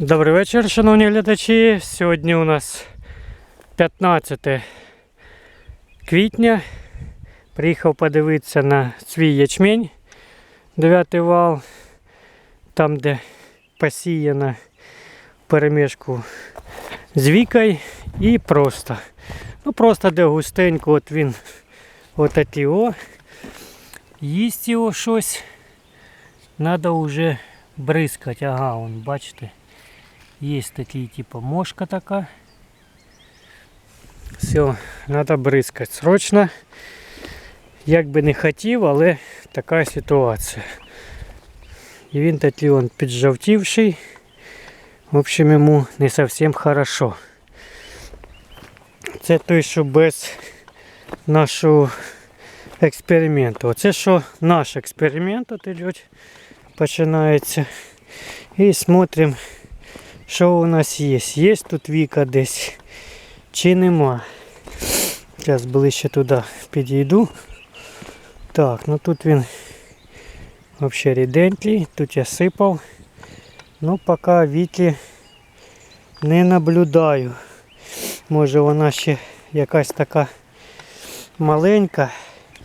Добрий вечір, шановні глядачі. Сьогодні у нас 15 квітня. Приїхав подивитися на свій ячмень 9 вал, там, де посіяно перемішку з вікою і просто. Ну просто де густенько, от він от о. Їсть його щось. Надо вже бризкати. Ага, вон, бачите. Є такий, типу, мошка така. Все, треба бризкати срочно. Як би не хотів, але така ситуація. І він такий он піджавтівший. В общем, йому не зовсім хорошо. Це той, що без нашого експерименту. Оце що наш експеримент от іде, починається. І смотримо, що у нас є. Є тут віка десь чи нема. Зараз ближче туди підійду. Так, ну тут він взагалі ріденький, тут я сипав. Ну поки віки не наблюдаю. Може вона ще якась така маленька,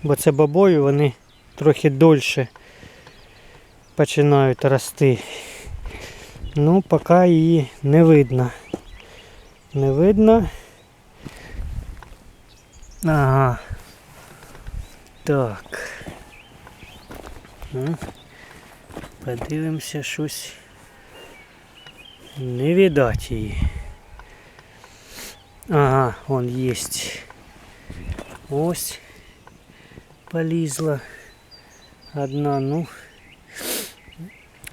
бо це бабою вони трохи дольше починають рости. Ну, поки її не видно. Не видно. Ага. Так. Ну, подивимося щось. Не видать її. Ага, он есть. Ось полізла. Одна, ну.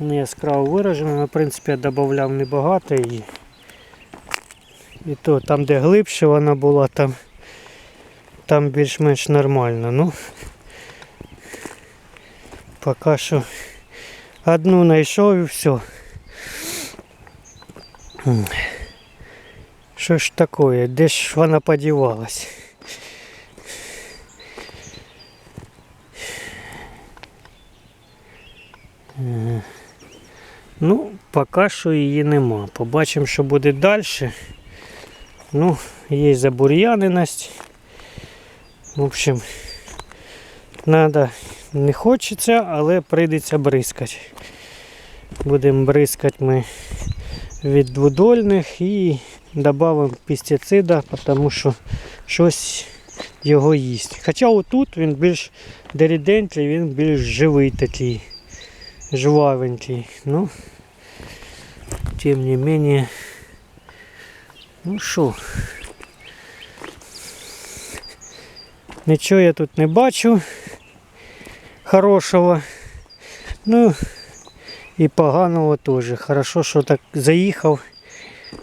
Не яскраво виражена, але, в принципі, я додавав небагато і, і то там, де глибше вона була, там, там більш-менш нормально. Ну, поки що одну знайшов і все. Що ж таке? Де ж вона подівалась? Ага. Ну, поки що її нема. Побачимо, що буде далі. Ну, є забур'яненість. В общем, надо, не хочеться, але прийдеться бризкати. Будемо бризкати ми від двудольних і додамо пестицида, тому що щось його їсть. Хоча отут він більш деріденький, він більш живий такий жвавенький. Ну, тем не менее, ну що, нічого я тут не бачу хорошого. Ну і поганого теж. Хорошо, що так заїхав,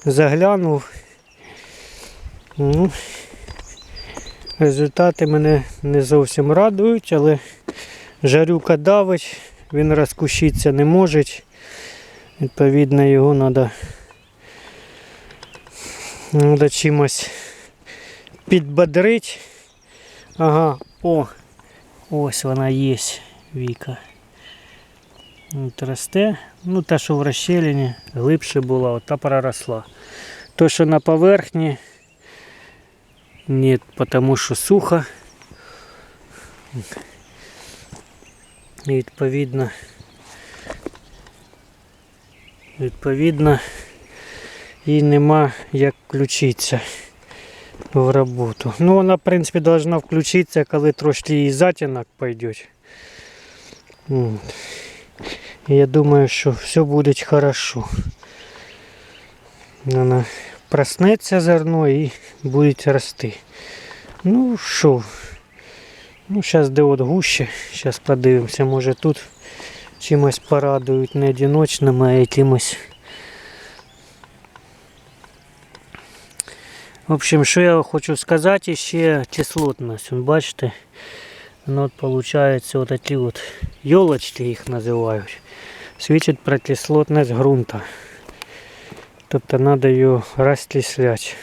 заглянув. Ну, результати мене не зовсім радують, але жарюка давить він розкущитися не може. Відповідно, його треба треба чимось підбодрити. Ага, о, ось вона є, Віка. От росте. Ну, та, що в розщеліні, глибше була, от та проросла. То, що на поверхні, ні, тому що сухо. І відповідно, відповідно, їй нема як включитися в роботу. Ну вона в принципі повинна включитися, коли трошки її затінок пойде. Я думаю, що все буде хорошо. Вона проснеться зерно і буде рости. Ну що? Ну, зараз де от гуще, зараз подивимося, може тут чимось порадують не одиночними, а якимось. В общем, що я хочу сказати, ще кислотність. Вон, Бачите, воно от виходить от такі от йолочки їх називають. Свідчить про кислотність ґрунта. Тобто треба його розкисляти.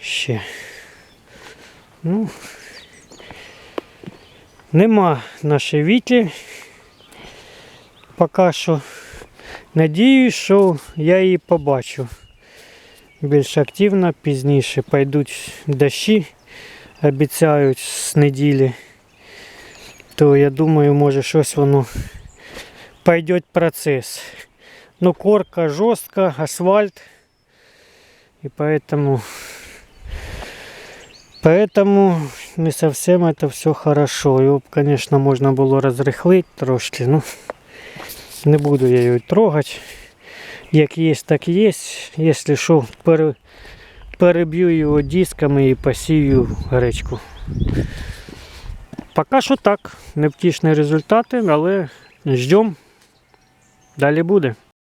Ще. Ну, Нема нашої віті. Поки що. Надіюсь, що я її побачу. Більш активно, пізніше пойдуть дощі, обіцяють з неділі. То я думаю, може щось воно пойде процес. Ну, корка жорстка, асфальт. И поэтому Поэтому не совсем это все хорошо. Його, конечно, можна було розрихлити трошки, ну не буду я його трогати. Як є, так є. Якщо що, пере, переб'ю його дисками і посію гречку. Поки що так. Невтішні результати, але ждемо. Далі буде.